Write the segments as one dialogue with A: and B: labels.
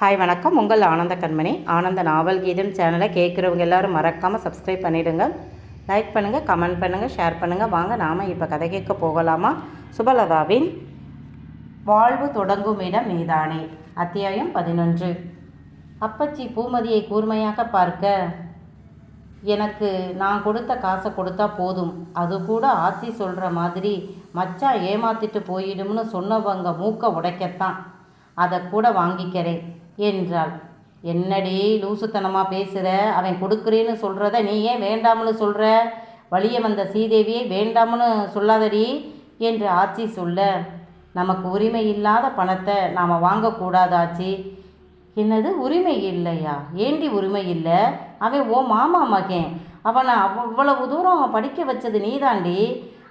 A: Hi வணக்கம். உங்கள் ஆனந்த கண்மணி. ஆனந்த நாவல் கீதம் சேனலை கேட்குறவங்க எல்லாரும் மறக்காமல் சப்ஸ்கிரைப் பண்ணிவிடுங்க லைக் பண்ணுங்கள் கமெண்ட் பண்ணுங்கள் ஷேர் பண்ணுங்கள் வாங்க நாம் இப்போ கதை கேட்க போகலாமா? சுபலதாவின் வாழ்வு தொடங்கும் இடம் மீதானே அத்தியாயம் பதினொன்று. அப்பச்சி பூமதியை கூர்மையாக பார்க்க எனக்கு நான் கொடுத்த காசை கொடுத்தா போதும். அது கூட ஆத்தி சொல்கிற மாதிரி மச்சான் ஏமாத்திட்டு போயிடும்னு சொன்னவங்க மூக்கை உடைக்கத்தான். அதை கூட வாங்கிக்கிறேன். என்றாள். என்னடி லூசுத்தனமாக பேசுகிற அவன் கொடுக்குறேன்னு சொல்கிறத நீ ஏன் வேண்டாம்னு சொல்கிற வழிய வந்த சீதேவியை வேண்டாம்னு சொல்லாதடி என்று ஆச்சி சொல்ல. நமக்கு உரிமை இல்லாத பணத்தை நாம் வாங்கக்கூடாது ஆச்சி. என்னது? உரிமை இல்லையா? ஏண்டி உரிமை இல்லை? அவன் ஓ மாமா மகன். அவனை அவ்வளவு தூரம் படிக்க வச்சது நீதாண்டி.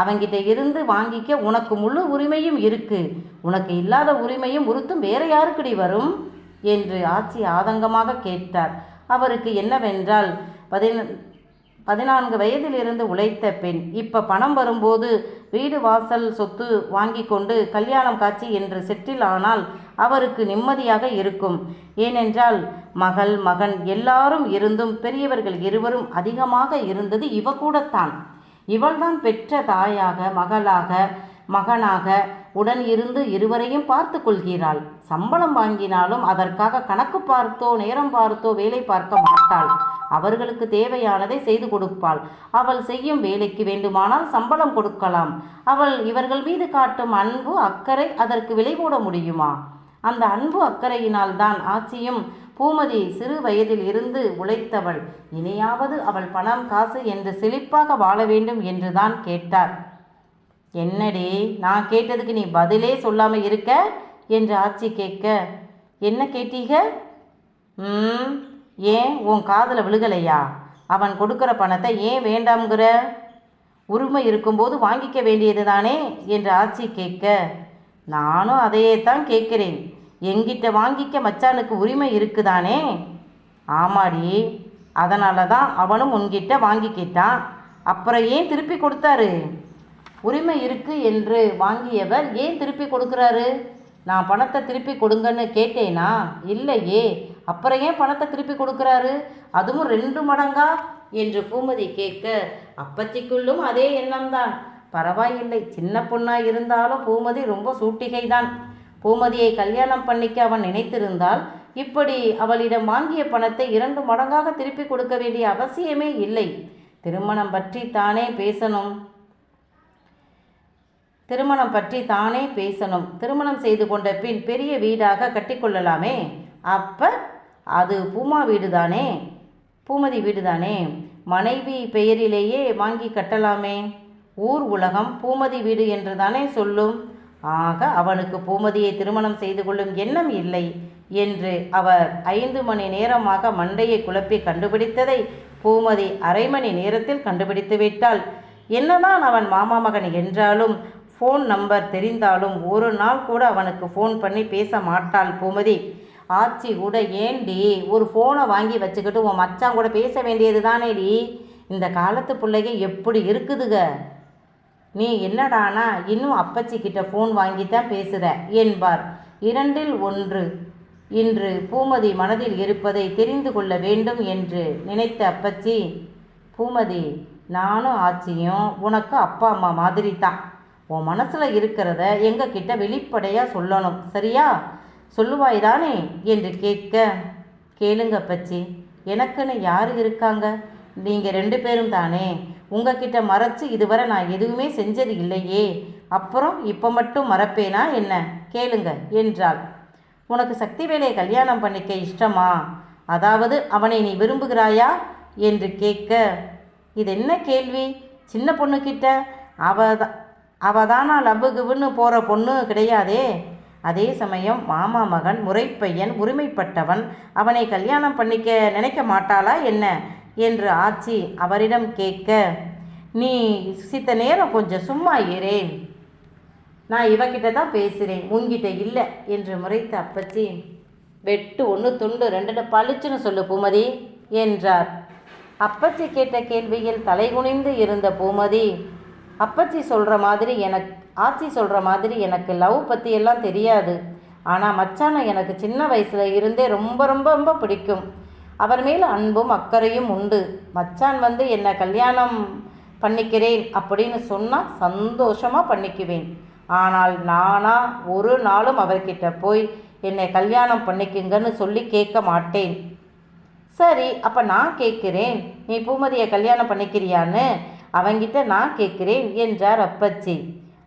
A: அவங்கிட்ட இருந்து வாங்கிக்க உனக்கு முழு உரிமையும் இருக்குது உனக்கு இல்லாத உரிமையும் உறுத்தும் வேற யாருக்குடி வரும்? என்று ஆட்சி ஆதங்கமாக கேட்டார். அவருக்கு என்னவென்றால் பதின பதினான்கு வயதிலிருந்து உழைத்த பெண் இப்போ பணம் வரும்போது வீடு வாசல் சொத்து வாங்கி கொண்டு கல்யாணம் காட்சி என்று செட்டில் ஆனால் அவருக்கு நிம்மதியாக இருக்கும். ஏனென்றால் மகள் மகன் எல்லாரும் இருந்தும் பெரியவர்கள் இருவரும் அதிகமாக இருந்தது இவ கூடத்தான். இவள்தான் பெற்ற தாயாக மகளாக மகனாக உடன் இருந்து இருவரையும் பார்த்து கொள்கிறாள். சம்பளம் வாங்கினாலும் அதற்காக கணக்கு பார்த்தோ நேரம் பார்த்தோ வேலை பார்க்க மாட்டாள். அவர்களுக்கு தேவையானதை செய்து கொடுப்பாள். அவள் செய்யும் வேலைக்கு வேண்டுமானால் சம்பளம் கொடுக்கலாம். அவள் இவர்கள் மீது காட்டும் அன்பு அக்கறை அதற்கு விலை போட முடியுமா? அந்த அன்பு அக்கறையினால் தான் ஆட்சியும் பூமதி சிறு வயதில் இருந்து உழைத்தவள். இனியாவது அவள் பணம் காசு என்று செழிப்பாக வாழ வேண்டும் என்றுதான் கேட்டார். என்னடி நான் கேட்டதுக்கு நீ பதிலே சொல்லாமல் இருக்க? என்று ஆச்சி கேட்க என்ன கேட்டீங்க? ம் ஏன் உன் காதில் விழுகலையா? அவன் கொடுக்குற பணத்தை ஏன் வேண்டாம்ங்கிற? உரிமை இருக்கும்போது வாங்கிக்க வேண்டியது தானே என்று ஆச்சி கேட்க நானும் அதையே தான் கேட்குறேன். எங்கிட்ட வாங்கிக்க மச்சானுக்கு உரிமை இருக்குதானே? ஆமாடி அதனால தான் அவனும் உன்கிட்ட வாங்கிக்கிட்டான் அப்புறம் ஏன் திருப்பி கொடுத்தாரு? உரிமை இருக்கு என்று வாங்கியவர் ஏன் திருப்பி கொடுக்குறாரு? நான் பணத்தை திருப்பி கொடுங்கன்னு கேட்டேனா? இல்லையே. அப்புறம் ஏன் பணத்தை திருப்பி கொடுக்குறாரு? அதுவும் ரெண்டு மடங்கா? என்று பூமதி கேட்க அப்பச்சிக்குள்ளும் அதே எண்ணம்தான். பரவாயில்லை. சின்ன பொண்ணாக இருந்தாலும் பூமதி ரொம்ப சூட்டிகை தான் பூமதியை கல்யாணம் பண்ணிக்க அவன் நினைத்திருந்தால் இப்படி அவளிடம் வாங்கிய பணத்தை இரண்டு மடங்காக திருப்பி கொடுக்க வேண்டிய அவசியமே இல்லை. திருமணம் பற்றி தானே பேசணும். திருமணம் பற்றி தானே பேசணும். திருமணம் செய்து கொண்ட பின் பெரிய வீடாக கட்டிக்கொள்ளலாமே? அப்ப அது பூமா வீடு தானே பூமதி வீடு தானே மனைவி பெயரிலேயே வாங்கி கட்டலாமே? ஊர் உலகம் பூமதி வீடு என்று தானே சொல்லும்? ஆக அவனுக்கு பூமதியை திருமணம் செய்து கொள்ளும் எண்ணம் இல்லை என்று அவர் ஐந்து மணி நேரமாக மண்டையை குழப்பி கண்டுபிடித்ததை பூமதி அரை மணி நேரத்தில் கண்டுபிடித்து விட்டாள் என்னதான் அவன் மாமா மகன் என்றாலும் ஃபோன் நம்பர் தெரிந்தாலும் ஒரு நாள் கூட அவனுக்கு ஃபோன் பண்ணி பேச மாட்டாள் பூமதி. ஆச்சி கூட ஏண்டி ஒரு ஃபோனை வாங்கி வச்சுக்கிட்டு உன் மச்சான் கூட பேச வேண்டியது தானேடி? இந்த காலத்து பிள்ளைங்க எப்படி இருக்குதுக? நீ என்னடானா இன்னும் அப்பச்சிக்கிட்ட ஃபோன் வாங்கி தான் பேசுகிற என்பார். இரண்டில் ஒன்று இன்று பூமதி மனதில் இருப்பதை தெரிந்து கொள்ள வேண்டும் என்று நினைத்த அப்பச்சி பூமதி நானும் ஆச்சியும் உனக்கு அப்பா அம்மா மாதிரி தான் உன் மனசில் இருக்கிறத எங்ககிட்ட வெளிப்படையாக சொல்லணும் சரியா? சொல்லுவாய் தானே என்று கேட்க கேளுங்க பச்சி எனக்குன்னு யார் இருக்காங்க? நீங்கள் ரெண்டு பேரும் தானே. உங்ககிட்ட மறைச்சு இதுவரை நான் எதுவுமே செஞ்சது இல்லையே. அப்புறம் இப்போ மட்டும் மறப்பேனா என்ன? கேளுங்க என்றாள். உனக்கு சக்திவேலை கல்யாணம் பண்ணிக்க இஷ்டமா? அதாவது அவனை நீ விரும்புகிறாயா? என்று கேட்க இது என்ன கேள்வி? சின்ன பொண்ணுக்கிட்ட அவ அவதானா லவ்வுகுன்னு போகிற பொண்ணு கிடையாதே. அதே சமயம் மாமா மகன் முறைப்பையன் உரிமைப்பட்டவன் அவனை கல்யாணம் பண்ணிக்க நினைக்க மாட்டாளா என்ன? என்று ஆச்சி அவரிடம் கேட்க நீ சித்த நேரம் கொஞ்சம் சும்மா இரேன் நான் இவகிட்ட தான் பேசுகிறேன் உன்கிட்ட இல்லை என்று முறைத்த அப்பச்சி. வெட்டு ஒன்று துண்டு ரெண்டுன்னு பளிச்சுன்னு சொல்லு பூமதி என்றார். அப்பச்சி கேட்ட கேள்வியில் தலைகுனிந்து இருந்த பூமதி அப்பச்சி சொல்கிற மாதிரி எனக்கு ஆச்சி சொல்கிற மாதிரி எனக்கு லவ் பற்றியெல்லாம் தெரியாது. ஆனால் மச்சானை எனக்கு சின்ன வயசில் இருந்தே ரொம்ப ரொம்ப ரொம்ப பிடிக்கும். அவர் மேல் அன்பும் அக்கறையும் உண்டு. மச்சான் வந்து என்னை கல்யாணம் பண்ணிக்கிறேன் அப்படின்னு சொன்னால் சந்தோஷமாக பண்ணிக்குவேன். ஆனால் நானாக ஒரு நாளும் அவர்கிட்ட போய் என்னை கல்யாணம் பண்ணிக்குங்கன்னு சொல்லி கேட்க மாட்டேன். சரி அப்போ நான் கேட்குறேன். நீ பூமதியை கல்யாணம் பண்ணிக்கிறியான்னு? அவங்கிட்ட நான் கேட்குறேன் என்றார் அப்பச்சி.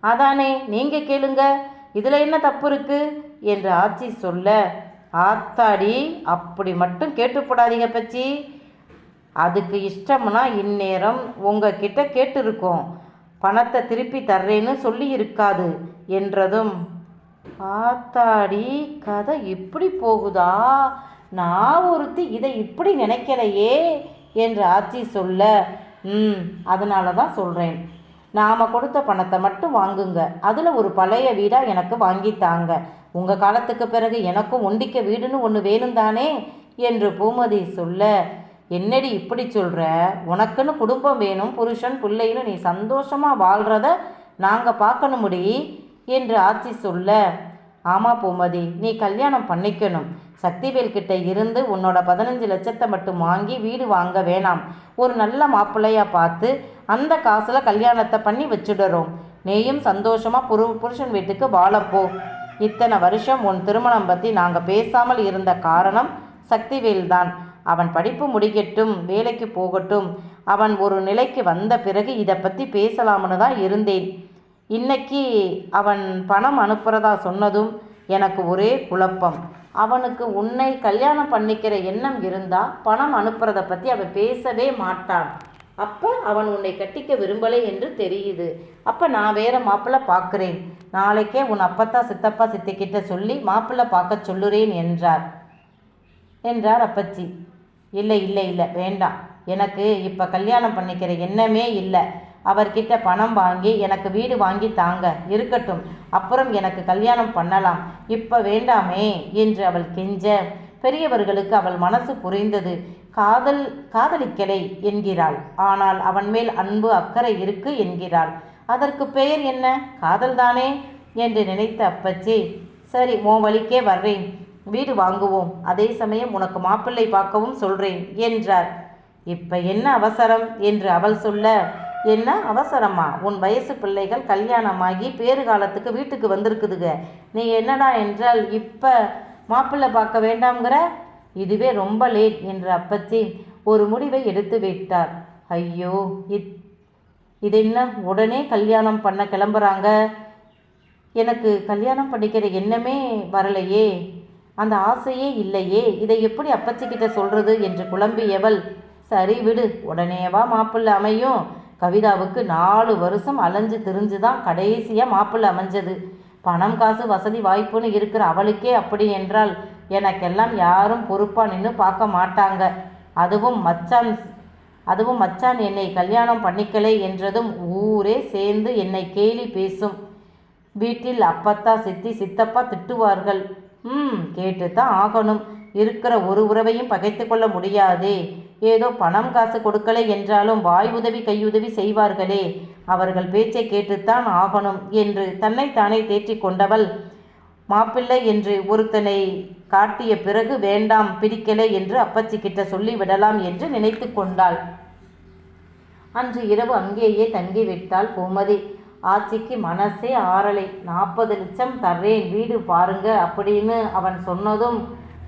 A: அதானே நீங்கள் கேளுங்க இதில் என்ன தப்பு இருக்கு? என்று ஆச்சி சொல்ல ஆத்தாடி அப்படி மட்டும் கேட்டுப்படாதீங்க பச்சி அதுக்கு இஷ்டம்னா இந்நேரம் உங்ககிட்ட கேட்டிருக்கோம். பணத்தை திருப்பி தர்றேன்னு சொல்லி இருக்காது என்றதும் ஆத்தாடி கதை இப்படி போகுதா? நான் ஒருத்தி இதை இப்படி நினைக்கலையே என்று ஆச்சி சொல்ல ம். அதனால தான் சொல்கிறேன் நாம் கொடுத்த பணத்தை மட்டும் வாங்குங்க. அதில் ஒரு பழைய வீடாக எனக்கு வாங்கி தாங்க. உங்கள் காலத்துக்கு பிறகு எனக்கும் ஒண்டிக்க வீடுன்னு ஒன்று வேணும் தானே? என்று பூமதி சொல்ல என்னடி இப்படி சொல்கிற உனக்குன்னு குடும்பம் வேணும் புருஷன் பிள்ளைன்னு நீ சந்தோஷமாக வாழ்கிறத நாங்கள் பார்க்கணும் முடி என்று ஆச்சி சொல்ல ஆமாம் பூமதி நீ கல்யாணம் பண்ணிக்கணும். சக்திவேல் கிட்ட இருந்து உன்னோட பதினஞ்சு லட்சத்தை மட்டும் வாங்கி வீடு வாங்க வேணாம். ஒரு நல்ல மாப்பிள்ளையாக பார்த்து அந்த காசில் கல்யாணத்தை பண்ணி வச்சுடுறோம். நீயும் சந்தோஷமாக புரு புருஷன் வீட்டுக்கு வாழப்போ இத்தனை வருஷம் உன் திருமணம் பற்றி நாங்கள் பேசாமல் இருந்த காரணம் சக்திவேல் தான். அவன் படிப்பு முடிக்கட்டும் வேலைக்கு போகட்டும். அவன் ஒரு நிலைக்கு வந்த பிறகு இதை பற்றி பேசலாம்னு தான் இருந்தேன். இன்னைக்கு அவன் பணம் அனுப்புகிறதா சொன்னதும் எனக்கு ஒரே குழப்பம். அவனுக்கு உன்னை கல்யாணம் பண்ணிக்கிற எண்ணம் இருந்தால் பணம் அனுப்புறதை பற்றி அவன் பேசவே மாட்டான். அப்போ அவன் உன்னை கட்டிக்க விரும்பலை என்று தெரியுது. அப்போ நான் வேற மாப்பிள்ளை பார்க்குறேன் நாளைக்கே உன் அப்பத்தா சித்தப்பா சித்திக்கிட்ட சொல்லி மாப்பிள்ளை பார்க்க சொல்லுறேன் என்றார். என்றார் அப்பச்சி. இல்லை இல்லை இல்லை வேண்டாம். எனக்கு இப்போ கல்யாணம் பண்ணிக்கிற எண்ணமே இல்லை. அவர்கிட்ட பணம் வாங்கி எனக்கு வீடு வாங்கி தாங்க. இருக்கட்டும் அப்புறம் எனக்கு கல்யாணம் பண்ணலாம். இப்போ வேண்டாமே என்று அவள் கெஞ்ச. பெரியவர்களுக்கு அவள் மனசு புரிந்தது. காதல் காதலிக்கலை என்கிறாள். ஆனால் அவன் மேல் அன்பு அக்கறை இருக்கு என்கிறாள். அதற்கு பெயர் என்ன? காதல்தானே என்று நினைத்த அப்பச்சி. சரி உன் வழிக்கே வர்றேன். வீடு வாங்குவோம். அதே சமயம் உனக்கு மாப்பிள்ளை பார்க்கவும் சொல்றேன் என்றார். இப்ப என்ன அவசரம் என்று அவள் சொல்ல என்ன அவசரமா? உன் வயசு பிள்ளைகள் கல்யாணமாகி பேறு காலத்துக்கு வீட்டுக்கு வந்திருக்குதுங்க நீ என்னடா என்றால் இப்போ மாப்பிள்ளை பார்க்க வேண்டாம்ங்கிற? இதுவே ரொம்ப லேட் என்று அப்பச்சி ஒரு முடிவை எடுத்து விட்டார். ஐயோ இத் இது என்ன உடனே கல்யாணம் பண்ண கிளம்புறாங்க? எனக்கு கல்யாணம் பண்ணிக்கிற எண்ணமே வரலையே. அந்த ஆசையே இல்லையே. இதை எப்படி அப்பச்சிக்கிட்ட சொல்கிறது என்று குழம்பியவள் சரி விடு உடனேவா மாப்பிள்ளை அமையும். கவிதாவுக்கு நாலு வருஷம் அலைஞ்சு திரிஞ்சு தான் கடைசியாக மாப்பிள்ளை அமைஞ்சது. பணம் காசு வசதி வாய்ப்புன்னு இருக்கிற அவளுக்கே அப்படி என்றால் எனக்கெல்லாம் யாரும் பொறுப்பாக நின்று பார்க்க மாட்டாங்க. அதுவும் மச்சான் அதுவும் மச்சான் என்னை கல்யாணம் பண்ணிக்கலை என்றதும் ஊரே சேர்ந்து என்னை கேலி பேசும். வீட்டில் அப்பத்தா சித்தி சித்தப்பா திட்டுவார்கள். ம் கேட்டு தான் ஆகணும். இருக்கிற ஒரு உறவையும் பகைத்து கொள்ள முடியாதே. ஏதோ பணம் காசு கொடுக்கலை என்றாலும் வாய் உதவி கையுதவி செய்வார்களே. அவர்கள் பேச்சை கேட்டுத்தான் ஆகணும் என்று தன்னைத்தானே தேற்றி கொண்டவள். மாப்பிள்ளை என்று ஒருத்தனை காட்டிய பிறகு வேண்டாம் பிடிக்கலை என்று அப்பச்சி கிட்ட சொல்லிவிடலாம் என்று நினைத்து கொண்டாள். அன்று இரவு அங்கேயே தங்கிவிட்டாள் பூமதி. ஆச்சிக்கு மனசே ஆறலை. நாற்பது லட்சம் தர்றேன் வீடு பாருங்க அப்படின்னு அவன் சொன்னதும்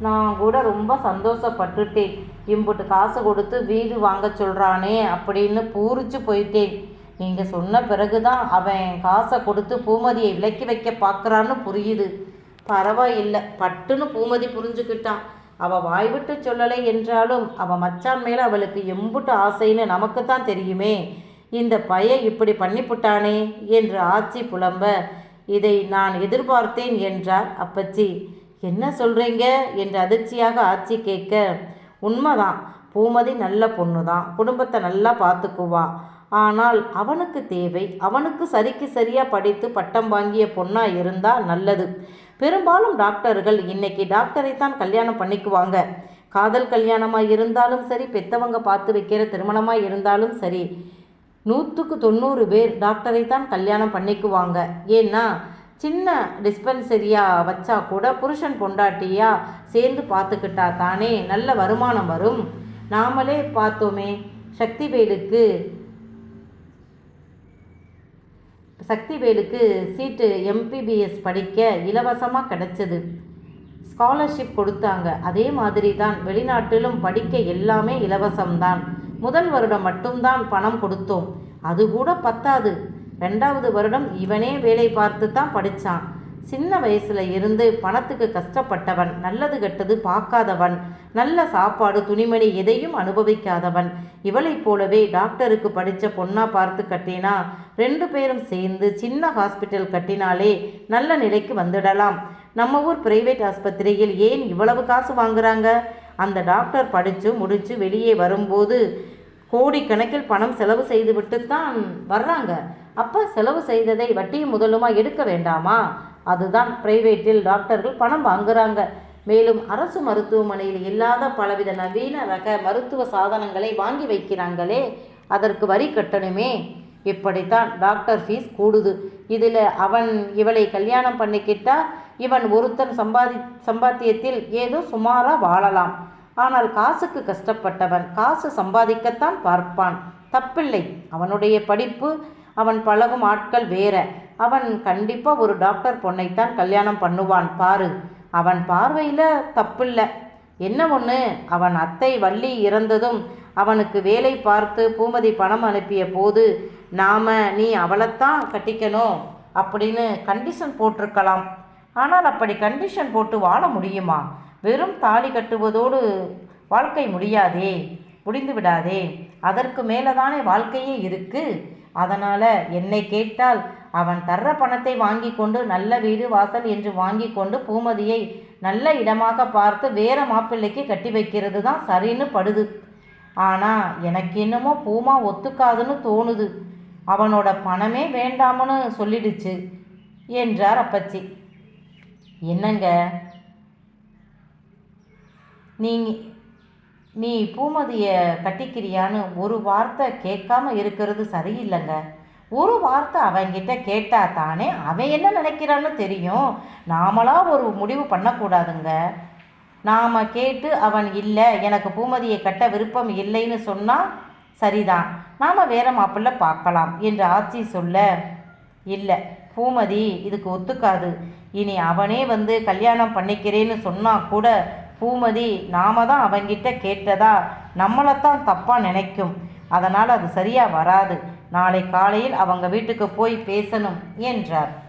A: நான் கூட ரொம்ப சந்தோஷப்பட்டுட்டேன். இம்புட்டு காசு கொடுத்து வீடு வாங்க சொல்கிறானே அப்படின்னு பூரிச்சு போயிட்டேன். நீங்கள் சொன்ன பிறகு தான் அவன் காசை கொடுத்து பூமதியை விலக்கி வைக்க பார்க்குறான்னு புரியுது. பரவாயில்லை பட்டுன்னு பூமதி புரிஞ்சுக்கிட்டான். அவள் வாய் விட்டு சொல்லலை என்றாலும் அவள் மச்சான் மேலே அவளுக்கு எம்புட்டு ஆசைன்னு நமக்கு தான் தெரியுமே. இந்த பையன் இப்படி பண்ணிப்புட்டானே என்று ஆச்சி புலம்ப. இதை நான் எதிர்பார்த்தேன் என்றார் அப்பச்சி. என்ன சொல்கிறீங்க என்று அதிர்ச்சியாக ஆச்சி கேட்க உண்மைதான். பூமதி நல்ல பொண்ணு தான் குடும்பத்தை நல்லா பார்த்துக்குவா. ஆனால் அவனுக்கு தேவை. அவனுக்கு சரிக்கு சரியாக படித்து பட்டம் வாங்கிய பொண்ணாக இருந்தால் நல்லது. பெரும்பாலும் டாக்டர்கள் இன்னைக்கு டாக்டரை தான் கல்யாணம் பண்ணிக்குவாங்க. காதல் கல்யாணமாக இருந்தாலும் சரி பெத்தவங்க பார்த்து வைக்கிற திருமணமாக இருந்தாலும் சரி நூற்றுக்கு தொண்ணூறு பேர் டாக்டரை தான் கல்யாணம் பண்ணிக்குவாங்க. ஏன்னா சின்ன டிஸ்பென்சரியாக வச்சா கூட புருஷன் பொண்டாட்டியாக சேர்ந்து பார்த்துக்கிட்டா தானே நல்ல வருமானம் வரும். நாமளே பார்த்தோமே சக்திவேலுக்கு சக்திவேலுக்கு சீட்டு எம்பிபிஎஸ் படிக்க இலவசமாக கிடைச்சது. ஸ்காலர்ஷிப் கொடுத்தாங்க. அதே மாதிரி தான் வெளிநாட்டிலும் படிக்க எல்லாமே இலவசம்தான். முதல் வருடம் மட்டும்தான் பணம் கொடுத்தோம். அது கூட பத்தாது. ரெண்டாவது வருடம் இவனே வேலை பார்த்து தான் படித்தான் சின்ன வயசுல இருந்து பணத்துக்கு கஷ்டப்பட்டவன் நல்லது கெட்டது பார்க்காதவன் நல்ல சாப்பாடு துணிமணி எதையும் அனுபவிக்காதவன். இவளைப் போலவே டாக்டருக்கு படித்த பொண்ணா பார்த்து கட்டினா ரெண்டு பேரும் சேர்ந்து சின்ன ஹாஸ்பிட்டல் கட்டினாலே நல்ல நிலைக்கு வந்துடலாம். நம்ம ஊர் பிரைவேட் ஆஸ்பத்திரியில் ஏன் இவ்வளவு காசு வாங்குறாங்க? அந்த டாக்டர் படித்து முடித்து வெளியே வரும்போது கோடிக்கணக்கில் பணம் செலவு செய்துவிட்டு தான் வர்றாங்க. அப்போ செலவு செய்ததை வட்டியும் முதலுமா எடுக்க வேண்டாமா? அதுதான் பிரைவேட்டில் டாக்டர்கள் பணம் வாங்குறாங்க. மேலும் அரசு மருத்துவமனையில் இல்லாத பலவித நவீன ரக மருத்துவ சாதனங்களை வாங்கி வைக்கிறாங்களே அதற்கு வரி கட்டணுமே? இப்படித்தான் டாக்டர் ஃபீஸ் கூடுது. இதில் அவன் இவளை கல்யாணம் பண்ணிக்கிட்டா இவன் ஒருத்தன் சம்பாதி சம்பாத்தியத்தில் ஏதோ சுமாராக வாழலாம். ஆனால் காசுக்கு கஷ்டப்பட்டவன் காசு சம்பாதிக்கத்தான் பார்ப்பான். தப்பில்லை. அவனுடைய படிப்பு அவன் பழகும் ஆட்கள் வேற. அவன் கண்டிப்பாக ஒரு டாக்டர் பொண்ணைத்தான் கல்யாணம் பண்ணுவான் பாரு. அவன் பார்வையில் தப்பில்லை. என்ன ஒன்று அவன் அத்தை வள்ளி இறந்ததும் அவனுக்கு வேலை பார்த்து பூமதி பணம் அனுப்பிய போது நாம நீ அவளைத்தான் கட்டிக்கணும் அப்படின்னு கண்டிஷன் போட்டிருக்கலாம். ஆனால் அப்படி கண்டிஷன் போட்டு வாழ முடியுமா? வெறும் தாலி கட்டுவதோடு வாழ்க்கை முடியாதே முடிந்து விடாதே அதற்கு மேலே தானே வாழ்க்கையே இருக்குது அதனால் என்னை கேட்டால் அவன் தர்ற பணத்தை வாங்கி கொண்டு நல்ல வீடு வாசல் என்று வாங்கி கொண்டு பூமதியை நல்ல இடமாக பார்த்து வேற மாப்பிள்ளைக்கு கட்டி வைக்கிறது தான் சரின்னு படுது. ஆனால் எனக்கு என்னமோ பூமா ஒத்துக்காதுன்னு தோணுது. அவனோட பணமே வேண்டாம்னு சொல்லிடுச்சு என்றார் அப்பச்சி. என்னங்க? நீங்கள் நீ பூமதியை கட்டிக்கிறியான்னு ஒரு வார்த்தை கேட்காம இருக்கிறது சரியில்லைங்க. ஒரு வார்த்தை அவங்கிட்ட கேட்டா தானே அவன் என்ன நினைக்கிறான்னு தெரியும். நாமளாக ஒரு முடிவு பண்ணக்கூடாதுங்க. நாம் கேட்டு அவன் இல்லை எனக்கு பூமதியை கட்ட விருப்பம் இல்லைன்னு சொன்னால் சரிதான். நாம் வேற மாப்பிள்ளை பார்க்கலாம் என்று ஆட்சி சொல்ல இல்லை பூமதி இதுக்கு ஒத்துக்காது. இனி அவனே வந்து கல்யாணம் பண்ணிக்கிறேன்னு சொன்னால் கூட பூமதி நாம தான் அவங்கிட்ட கேட்டதா? நம்மளைத்தான் தப்பாக நினைக்கும். அதனால் அது சரியாக வராது. நாளை காலையில் அவங்க வீட்டுக்கு போய் பேசணும் என்றார்.